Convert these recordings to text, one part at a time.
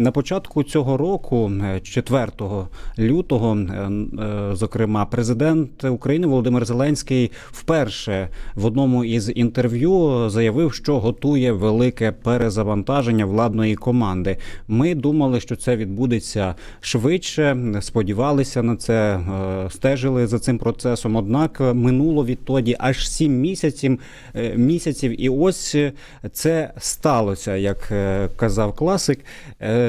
На початку цього року, е, 4 лютого, е, е, зокрема, президент України Володимир Зеленський вперше в одному із інтерв'ю заявив, що готує велике перезавантаження владної команди. Ми думали, що це відбудеться швидше. Сподівалися на це, е, стежили за цим процесом. Однак е, минуло відтоді аж сім місяців е, місяців, і ось е, це сталося, як е, казав класик.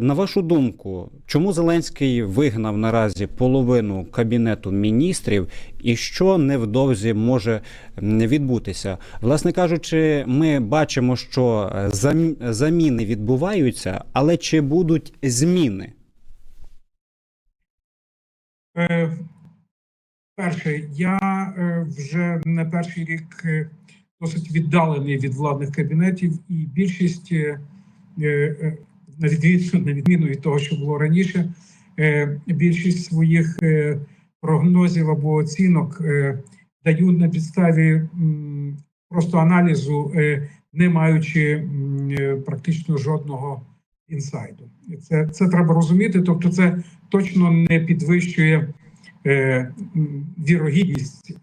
На вашу думку, чому Зеленський вигнав наразі половину кабінету міністрів, і що невдовзі може відбутися? Власне кажучи, ми бачимо, що е, заміни відбуваються, але чи будуть зміни? Е, Перше, я е, вже не перший рік досить віддалений від владних кабінетів, і більшість, на відміну, на відміну від того, що було раніше, е, більшість своїх е, прогнозів або оцінок е, даю на підставі просто аналізу, не маючи практично жодного інсайду. Це, це треба розуміти. Тобто, це точно не підвищує вірогідність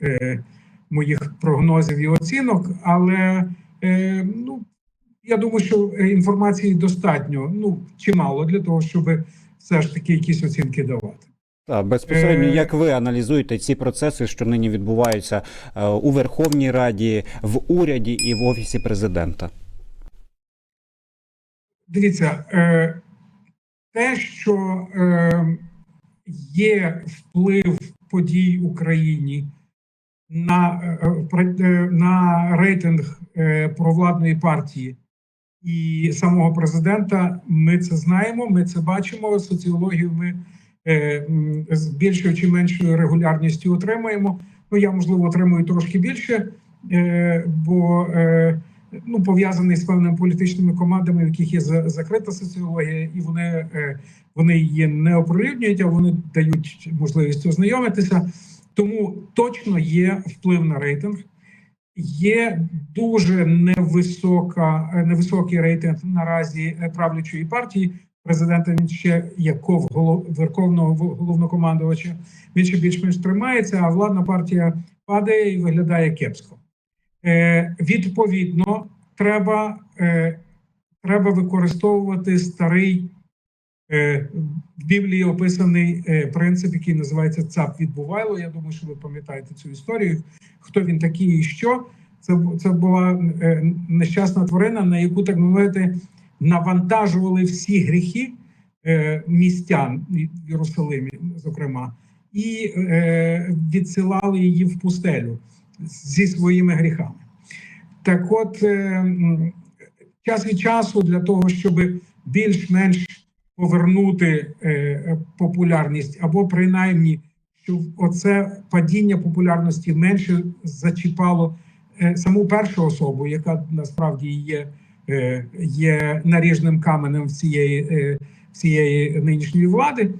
моїх прогнозів і оцінок, але ну, я думаю, що е, інформації достатньо, ну чимало для того, щоб все ж таки якісь оцінки давати. Та безпосередньо, Е, як ви аналізуєте ці процеси, що нині відбуваються е, у Верховній Раді, в уряді і в офісі президента? Дивіться, те, що є вплив подій в Україні на, на рейтинг провладної партії і самого президента, ми це знаємо, ми це бачимо. Соціологію ми е, з більшою чи меншою регулярністю отримуємо. Ну, я, можливо, отримую трошки більше, е, бо е, ну, пов'язаний з певними політичними командами, в яких є за- закрита соціологія, і вони, е, вони її не оприлюднюють, а вони дають можливість ознайомитися. Тому точно є вплив на рейтинг. Є дуже невисока, е, невисокий рейтинг наразі е, правлячої партії. Президента він ще як ков голов- верховного головнокомандувача. Він ще більш-менш тримається, а владна партія падає і виглядає кепсько. Е, відповідно, треба, е, треба використовувати старий в Біблії описаний е, принцип, який називається ЦАП відбувайло. Я думаю, що ви пам'ятаєте цю історію. Хто він такий і що? Це, це була е, нещасна тварина, на яку, так мовити, навантажували всі гріхи е, містян в Єрусалимі, зокрема, і е, відсилали її в пустелю зі своїми гріхами. Так от, е, час від часу для того, щоб більш-менш повернути е, популярність, або принаймні, щоб оце падіння популярності менше зачіпало е, саму першу особу, яка насправді є, е, є наріжним каменем всієї, е, всієї нинішньої влади.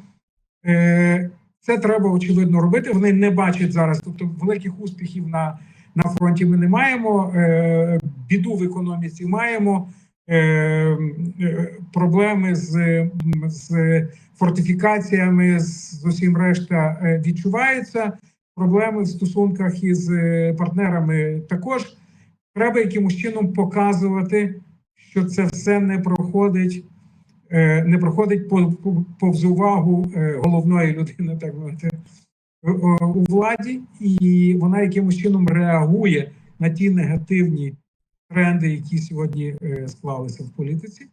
Е, це треба очевидно робити. Вони не бачать зараз, тобто великих успіхів на, на фронті ми не маємо. Е, біду в економіці маємо. Е, е, проблеми з, з фортифікаціями, з, усім решта е, відчуваються. Проблеми в стосунках із партнерами також треба якимось чином показувати, що це все не проходить не проходить по- по- повз увагу головної людини, так мовити, у владі, і вона якимось чином реагує на ті негативні тренди, які сьогодні е, склалися в політиці.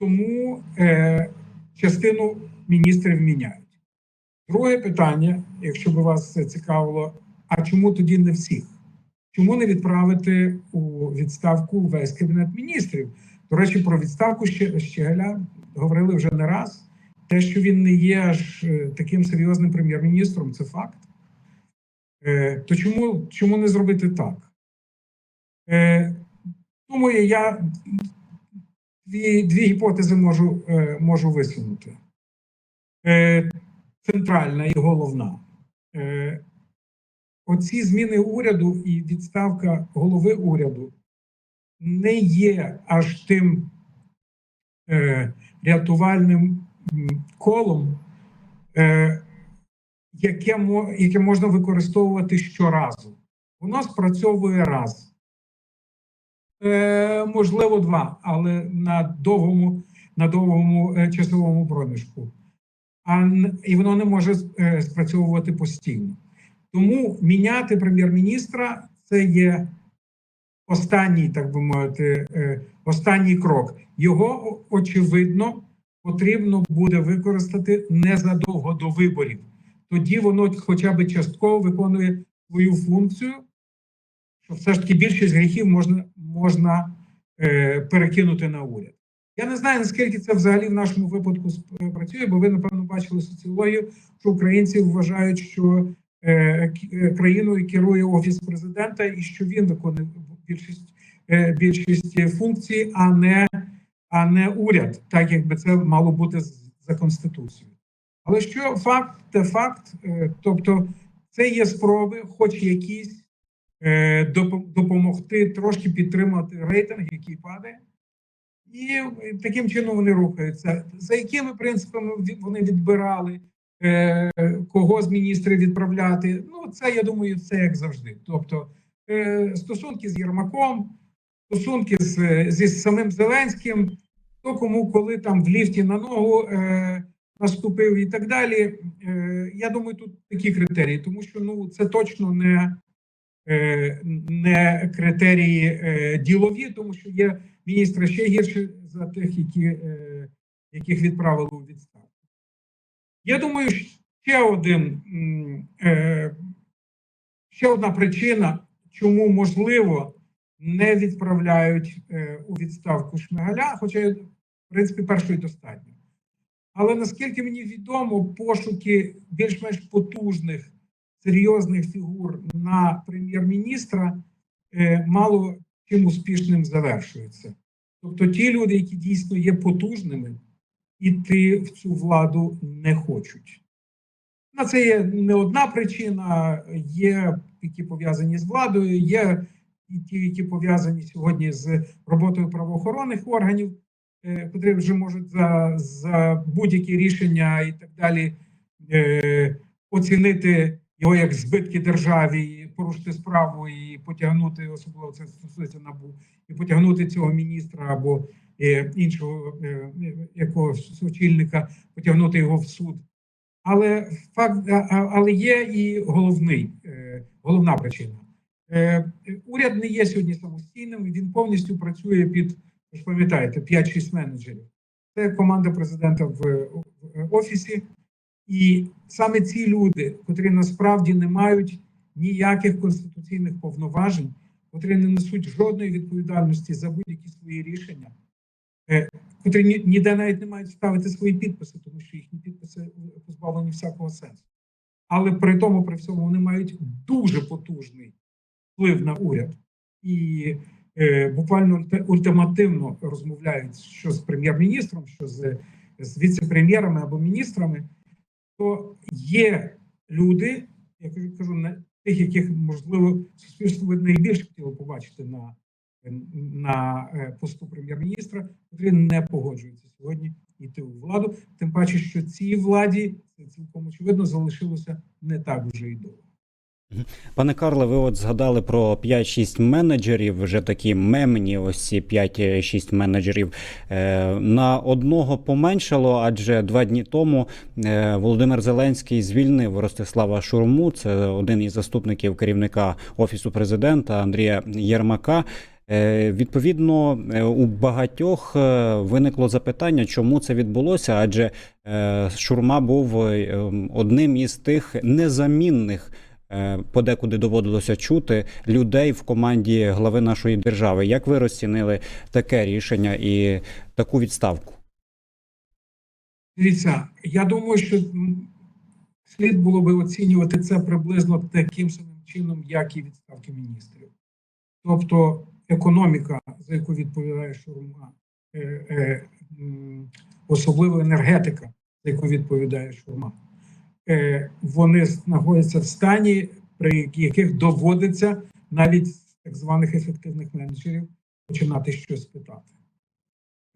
Тому е, частину міністрів міняють. Друге питання, якщо б вас це цікавило, а чому тоді не всіх? Чому не відправити у відставку весь кабінет міністрів? До речі, про відставку Ще- Щеголя говорили вже не раз. Те, що він не є аж е, таким серйозним прем'єр-міністром, це факт. Е, То чому, чому не зробити так? Е, Думаю, я дві, дві гіпотези можу, е, можу висунути. Е, Центральна і головна. Оці зміни уряду і відставка голови уряду не є аж тим рятувальним колом, яке, можна використовувати щоразу. Воно спрацьовує можливо, два, але на довгому, на довгому е, часовому проміжку. А, і воно не може е, спрацьовувати постійно. Тому міняти прем'єр-міністра це є останній, так би мовити, е, останній крок. Його очевидно потрібно буде використати незадовго до виборів. Тоді воно хоча б частково виконує свою функцію, що все ж таки більшість гріхів можна, можна е, перекинути на уряд. Я не знаю, наскільки це взагалі в нашому випадку працює, бо ви, напевно, бачили соціологію, що українці вважають, що е, е, країною керує офіс президента і що він виконує більшість, більшість функцій, а не, а не уряд, так якби це мало бути за конституцією. Але що факт, те факт, тобто це є спроби, хоч якісь, допомогти трошки підтримати рейтинг, який падає. І е, таким чином вони рухаються. За якими принципами вони відбирали, е, кого з міністрів відправляти? Ну, це я думаю, це як завжди. Тобто е, стосунки з Єрмаком, стосунки з, зі самим Зеленським, хто кому коли там в ліфті на ногу е, наступив і так далі. Е, я думаю, тут такі критерії, тому що ну це точно не, е, не критерії е, ділові, тому що є міністри ще гірші за тих, які, е, яких відправили у відставку. Я думаю, ще один е, ще одна причина, чому можливо не відправляють е, у відставку Шмигаля, хоча, в принципі, першої достатньо. Але наскільки мені відомо, пошуки більш-менш потужних серйозних фігур на прем'єр-міністра е, мало чим успішним завершуються. Тобто ті люди, які дійсно є потужними, іти в цю владу не хочуть. На це є не одна причина, є які пов'язані з владою, є і ті, які пов'язані сьогодні з роботою правоохоронних органів, е, котрі вже можуть за, за будь-які рішення і так далі е, оцінити його як збитки державі, порушити справу і потягнути, особливо це стосується набу, і потягнути цього міністра або е, іншого е, якогось очільника, потягнути його в суд. Але факт, але є і головний, е, головна причина. Е, Уряд не є сьогодні самостійним, він повністю працює під, ви ж пам'ятаєте, 5-6 менеджерів. Це команда президента в офісі. І саме ці люди, котрі насправді не мають ніяких конституційних повноважень, котрі не несуть жодної відповідальності за будь-які свої рішення, е, котрі ніде навіть не мають ставити свої підписи, тому що їхні підписи позбавлені всякого сенсу. Але при тому, при всьому, вони мають дуже потужний вплив на уряд і е, буквально ультимативно розмовляють що з прем'єр-міністром, що з, з віце-прем'єрами або міністрами, то є люди, я кажу, на тих, яких можливо суспільство ви найбільше хотіло побачити на, на е, посту прем'єр-міністра, які не погоджуються сьогодні йти у владу. Тим паче, що цій владі це цілком очевидно залишилося не так вже і довго. Пане Карле, ви от згадали про 5-6 менеджерів, вже такі мемні, ось ці 5-6 менеджерів. Е, На одного поменшало, адже два дні тому е, Володимир Зеленський звільнив Ростислава Шурму, це один із заступників керівника Офісу президента Андрія Єрмака. Е, Відповідно, у багатьох виникло запитання, чому це відбулося, адже Шурма був одним із тих незамінних подекуди доводилося чути людей в команді глави нашої держави. Як ви розцінили таке рішення і таку відставку? Дивіться, я думаю, що слід було би оцінювати це приблизно таким самим чином, як і відставки міністрів. Тобто економіка, за яку відповідає Шурма, е, е, особливо енергетика, за яку відповідає Шурма, е, вони знаходяться в стані, при яких доводиться навіть з так званих ефективних менеджерів починати щось питати.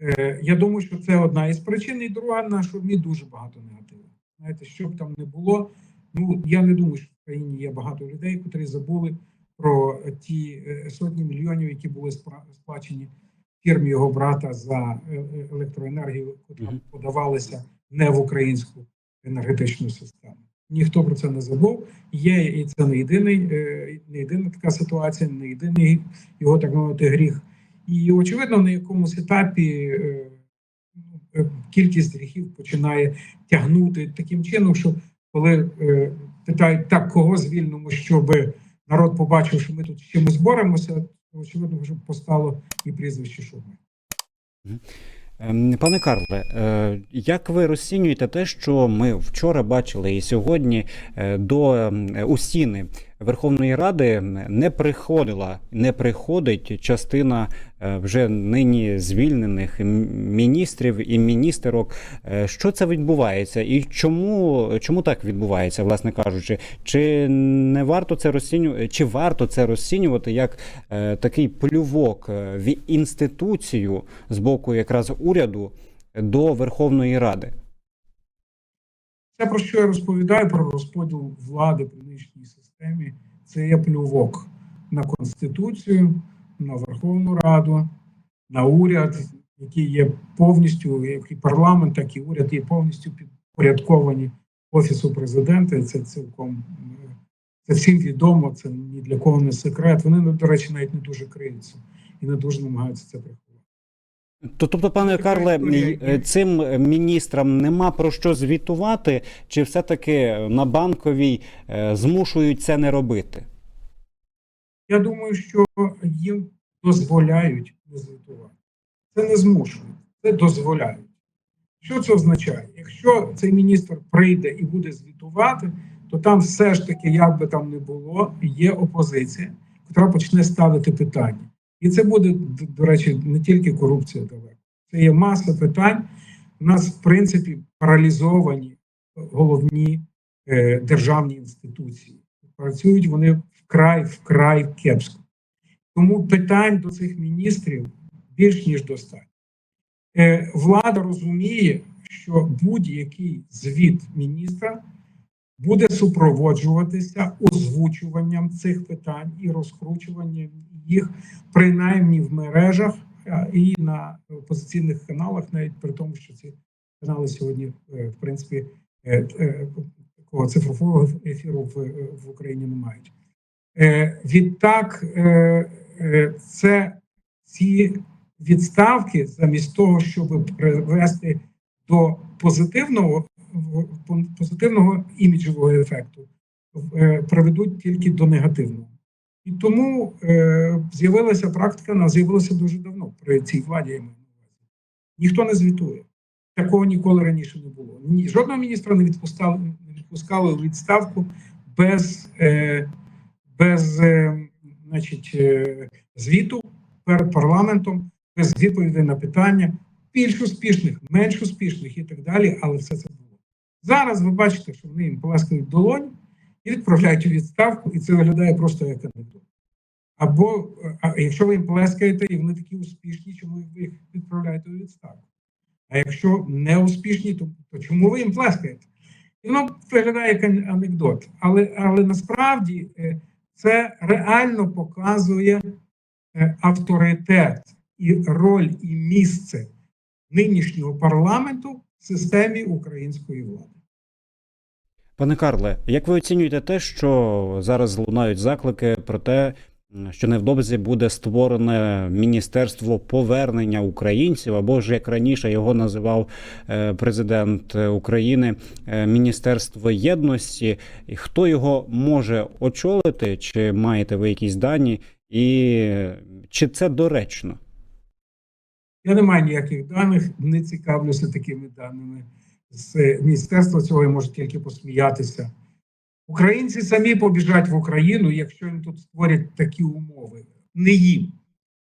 Е, Я думаю, що це одна із причин. І друга на шурмі дуже багато негативу. Знаєте, що б там не було. Ну я не думаю, що в країні є багато людей, котрі забули про ті е, сотні мільйонів, які були сплачені фірмі його брата за е, е, електроенергію, яка подавалася не в українську енергетичну систему. Ніхто про це не забув. Є і це не єдиний, е, не єдина така ситуація, не єдиний його так мовити гріх. І очевидно, на якомусь етапі е, ну, е, кількість гріхів починає тягнути таким чином, що коли питають так, кого звільнимо, щоб народ побачив, що ми тут з чимось боремося, то очевидно, вже постало і прізвище Шурми. Ем, Пане Карле, е, як ви розцінюєте те, що ми вчора бачили і сьогодні е, до ем, у стіни Верховної Ради не приходила, не приходить частина е, вже нині звільнених міністрів і міністерок. Е, Що це відбувається, і чому, чому так відбувається, власне кажучи? Чи не варто це розцінювати, чи варто це розцінювати як е, такий плювок в інституцію з боку якраз уряду до Верховної Ради? Це про що я розповідаю про розподіл влади при нинішній системі. Це є плювок на конституцію, на Верховну Раду, на уряд, який є повністю, як і парламент, так і уряд є повністю підпорядковані офісу президента. Це цілком це всім відомо. Це ні для кого не секрет. Вони до речі, навіть не дуже криються і не дуже намагаються це приховати. То- Тобто, пане Карле, є. цим міністрам нема про що звітувати, чи все-таки на банковій е, змушують це не робити? Я думаю, що їм дозволяють не звітувати. Це не змушують, це дозволяють. Що це означає? Якщо цей міністр прийде і буде звітувати, то там все ж таки, як би там не було, є опозиція, яка почне ставити питання. І це буде, до речі, не тільки корупція далеко. Це є маса питань. У нас, в принципі, паралізовані головні е, державні інституції. Працюють вони вкрай вкрай кепсько. Тому питань до цих міністрів більш ніж достатньо. Е, влада розуміє, що будь-який звіт міністра буде супроводжуватися озвучуванням цих питань і розкручуванням їх принаймні в мережах і на опозиційних каналах, навіть при тому, що ці канали сьогодні, е, в принципі, е, е, такого цифрового ефіру в, в Україні не мають. Відтак, це ці відставки, замість того, щоб привести до позитивного позитивного іміджового ефекту, е, приведуть тільки до негативного. І тому е, з'явилася практика, вона з'явилася дуже давно при цій владі. Я маю увазі. Ніхто не звітує. Такого ніколи раніше не було. Ні, жодного міністра не відпускали, не відпускали у відставку без, е, без е, значить, е, звіту перед парламентом, без відповідей на питання, більш успішних, менш успішних і так далі, але все це. Зараз ви бачите, що вони їм поласкають долонь і відправляють у відставку, і це виглядає просто як анекдот. Або а якщо ви їм плескаєте, і вони такі успішні, чому ви їх відправляєте у відставку? А якщо не успішні, то, то чому ви їм плескаєте? І воно виглядає як анекдот. Але, але насправді е, це реально показує е, авторитет і роль і місце нинішнього парламенту системі української влади. Пане Карле, як ви оцінюєте те, що зараз лунають заклики про те, що невдовзі буде створене міністерство повернення українців, або ж як раніше його називав е, президент України, е, Міністерство єдності? І хто його може очолити? Чи маєте ви якісь дані? І чи це доречно? Я не маю ніяких даних, не цікавлюся такими даними. З е, міністерства цього я можу тільки посміятися. Українці самі побіжать в Україну, якщо їм тут створять такі умови. Не їм.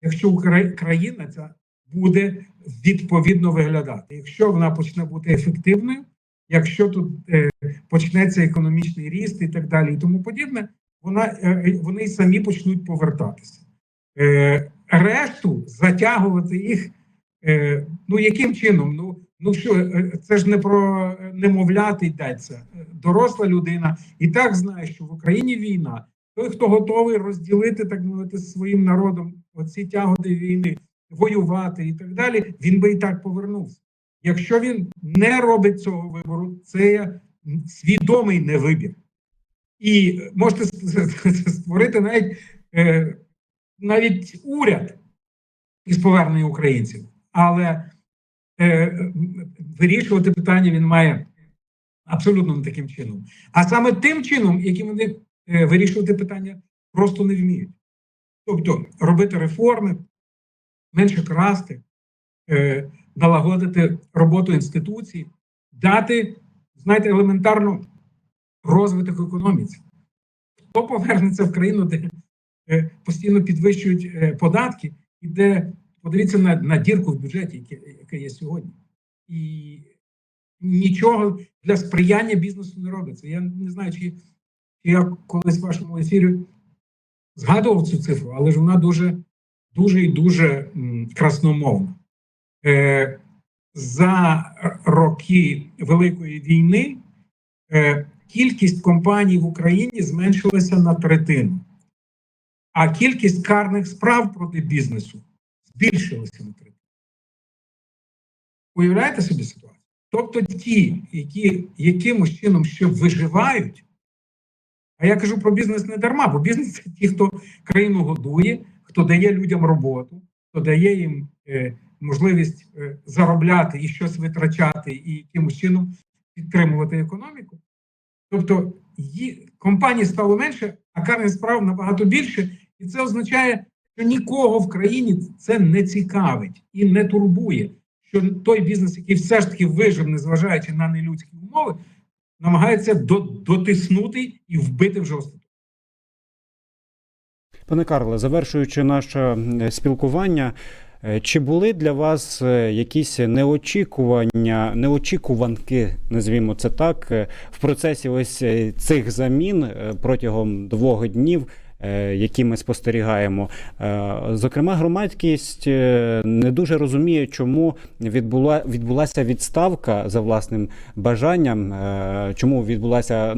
Якщо Укра- країна ця буде відповідно виглядати, якщо вона почне бути ефективною, якщо тут е, почнеться економічний ріст і так далі, і тому подібне, вона е, вони й самі почнуть повертатися. Е, решту затягувати їх Е, ну яким чином? Ну, ну що, е, це ж не про е, немовляти йдеться. Е, Доросла людина і так знає, що в Україні війна. Той, хто готовий розділити, так мовити, з своїм народом оці тяготи війни, воювати і так далі, він би і так повернувся. Якщо він не робить цього вибору, це свідомий невибір. І можете створити навіть, е, навіть уряд із повернення українців, але е, вирішувати питання він має абсолютно не таким чином. А саме тим чином, яким вони е, вирішувати питання просто не вміють. Тобто робити реформи, менше красти, е, налагодити роботу інституцій, дати, знаєте, елементарно розвиток економіці. Хто повернеться в країну, де е, постійно підвищують е, податки, і де подивіться на, на дірку в бюджеті, яке, є сьогодні. І нічого для сприяння бізнесу не робиться. Я не знаю, чи, чи я колись в вашому ефірі згадував цю цифру, але ж вона дуже, дуже і дуже красномовна. Е, за роки Великої війни е, кількість компаній в Україні зменшилася на третину, а кількість карних справ проти бізнесу збільшилася на третину. Уявляєте собі ситуацію? Тобто ті, які якимось чином ще виживають, а я кажу про бізнес не дарма, бо бізнес це ті, хто країну годує, хто дає людям роботу, хто дає їм е, можливість е, заробляти і щось витрачати, і якимось чином підтримувати економіку. Тобто ї, компаній стало менше, а карних справ набагато більше, і це означає, що нікого в країні це не цікавить і не турбує. Що той бізнес, який все ж таки вижив, незважаючи на нелюдські умови, намагається дотиснути і вбити вже остаточно. Пане Карле, завершуючи наше спілкування, е, чи були для вас е, якісь неочікування, неочікуванки, назвімо це так, е, в процесі ось цих замін протягом двох днів, які ми спостерігаємо? Е, Зокрема, громадськість е, не дуже розуміє, чому відбула відбулася відставка за власним бажанням, е, чому відбулася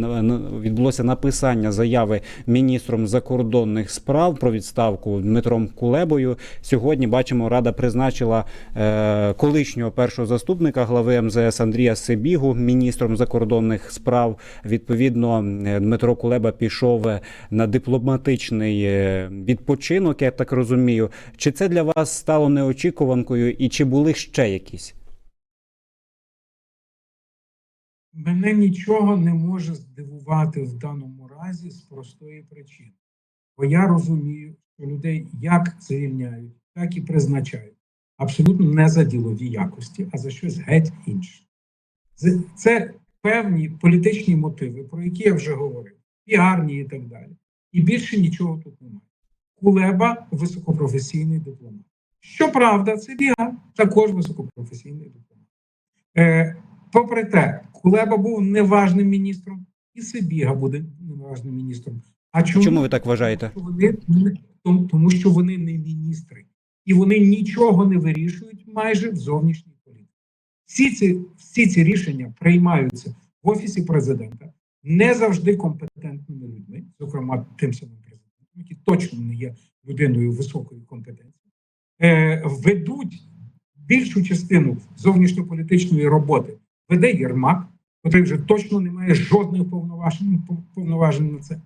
відбулося написання заяви міністром закордонних справ про відставку Дмитром Кулебою. Сьогодні бачимо, рада призначила е, колишнього першого заступника глави МЗС Андрія Сибігу міністром закордонних справ. Відповідно, е, Дмитро Кулеба пішов е, на дипломатичний е, відпочинок. Я так розумію. Чи це для вас стало неочікуванкою, і чи були ще якісь? Мене нічого не може здивувати в даному разі з простої причини. Бо я розумію, що людей як звільняють, так і призначають. Абсолютно не за ділові якості, а за щось геть інше. Це певні політичні мотиви, про які я вже говорив, піарні і так далі. І більше нічого тут немає. Кулеба високопрофесійний дипломат. Щоправда, це Біга також високопрофесійний дипломат. Е, попри те, Кулеба був неважним міністром, і Сибіга буде неважним міністром. А чому, Чому ви так вважаєте? Вони, тому що вони не міністри, і вони нічого не вирішують майже в зовнішній політиці. Всі ці, всі ці рішення приймаються в офісі президента не завжди компетентними людьми, зокрема тим самим президентом, який точно не є людиною високої компетенції, е, ведуть більшу частину зовнішньополітичної роботи веде Єрмак, який вже точно не має жодних повноважень, повноважень на це.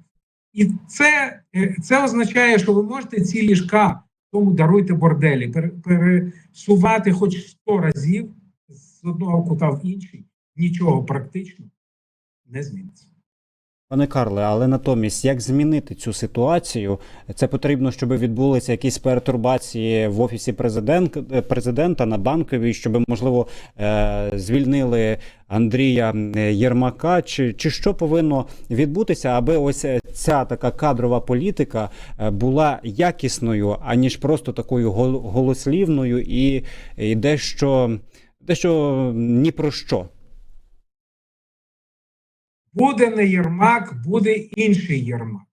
І це, е, це означає, що ви можете ці ліжка, тому даруйте борделі, пересувати хоч 100 разів з одного кута в інший, нічого практично не зміниться. Пане Карле, але натомість, як змінити цю ситуацію? Це потрібно, щоб відбулися якісь пертурбації в офісі президент, е, президента на банковій, щоб можливо е, звільнили Андрія е, Єрмака. Чи, чи що повинно відбутися, аби ось ця така кадрова політика була якісною, аніж просто такою гол- голослівною і, і дещо, дещо ні про що? Буде не Єрмак, буде інший Єрмак.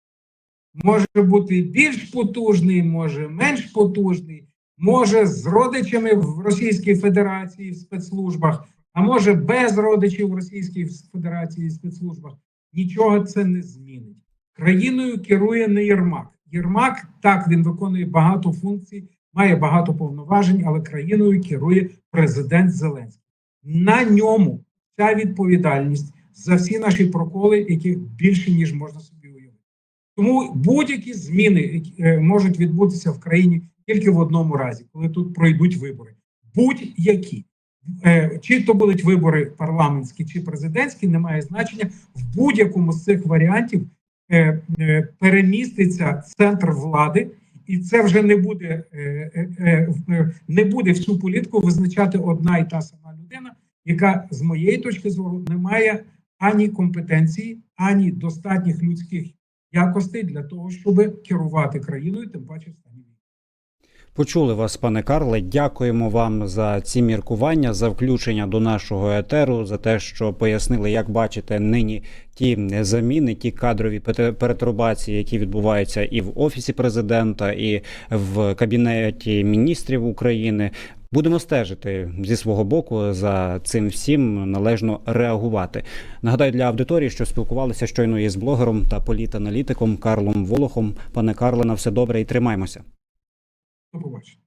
Може бути більш потужний, може менш потужний, може з родичами в Російській Федерації в спецслужбах, а може без родичів в Російській Федерації в спецслужбах. Нічого це не змінить. Країною керує не Єрмак. Єрмак так він виконує багато функцій, має багато повноважень, але країною керує президент Зеленський. На ньому ця відповідальність за всі наші проколи, яких більше ніж можна собі уявити. Тому будь-які зміни які, е, можуть відбутися в країні тільки в одному разі, коли тут пройдуть вибори. Будь-які. Е, Чи то будуть вибори парламентські чи президентські, немає значення. В будь-якому з цих варіантів е, переміститься центр влади, і це вже не буде, не буде всю політику визначати одна і та сама людина, яка з моєї точки зору не має ані компетенції, ані достатніх людських якостей для того, щоб керувати країною, тим паче стані. Почули вас, пане Карле. Дякуємо вам за ці міркування, за включення до нашого етеру, за те, що пояснили, як бачите нині ті заміни, ті кадрові перетурбації, які відбуваються і в офісі президента, і в кабінеті міністрів України. Будемо стежити зі свого боку за цим всім належно реагувати. Нагадаю для аудиторії, що спілкувалися щойно із блогером та політаналітиком Карлом Волохом. Пане Карле, на все добре і тримаймося. До побачення.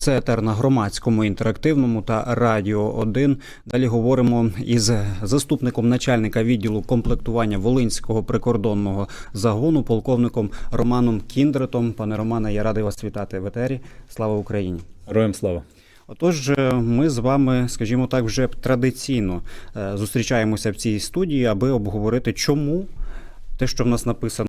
Це етер на громадському інтерактивному та радіо 1. Далі говоримо із заступником начальника відділу комплектування Волинського прикордонного загону, полковником Романом Кіндретом. Пане Романе, я радий вас вітати в етері. Слава Україні! Героям слава. Отож, ми з вами, скажімо так, вже традиційно е, зустрічаємося в цій студії, аби обговорити, чому те, що в нас написано.